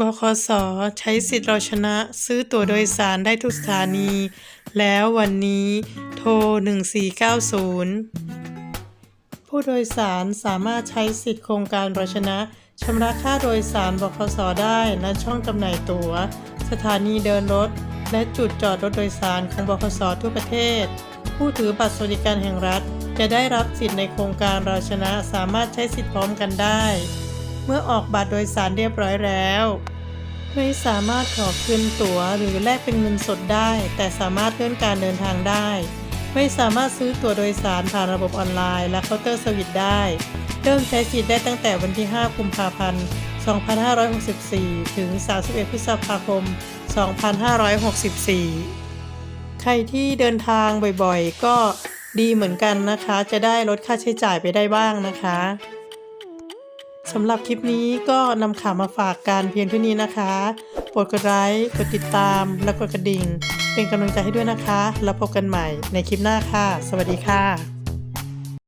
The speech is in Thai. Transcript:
บคสใช้สิทธิ์เราชนะซื้อตั๋วโดยสารได้ทุกสถานี แล้ววันนี้โทร 1490 ผู้โดยสารสามารถใช้สิทธิ์โครงการเราชนะชำระค่าโดยสารบคสได้ณช่องจำหน่ายตั๋ว สถานีเดินรถ และจุดจอดรถโดยสารของบคสทั่วประเทศ ผู้ถือบัตรสวัสดิการแห่งรัฐ จะได้รับสิทธิ์ในโครงการเราชนะสามารถใช้สิทธิ์พร้อมกันได้ เมื่อออกบัตรโดยสารเรียบร้อยแล้ว ไม่สามารถขอคืนตั๋วหรือแลกเป็นเงินสดได้ แต่สามารถเลื่อนการเดินทางได้ ไม่สามารถซื้อตั๋วโดยสารผ่านระบบออนไลน์และเคาน์เตอร์สวิตได้เริ่มใช้สิทธิ์ได้ตั้งแต่วันที่ 5 กุมภาพันธ์ 2564 ถึง 31 พฤษภาคม 2564 ใครที่เดินทางบ่อยๆ ก็ดีเหมือนกันนะคะ จะได้ลดค่าใช้จ่ายไปได้บ้างนะคะ สำหรับคลิปนี้ก็นำข่าวมาฝากกันเพียงเท่านี้นะคะโปรดกดไลค์กดติดตาม และกดกระดิ่ง เป็นกำลังใจให้ด้วยนะคะ แล้วพบกันใหม่ในคลิปหน้าค่ะ สวัสดีค่ะ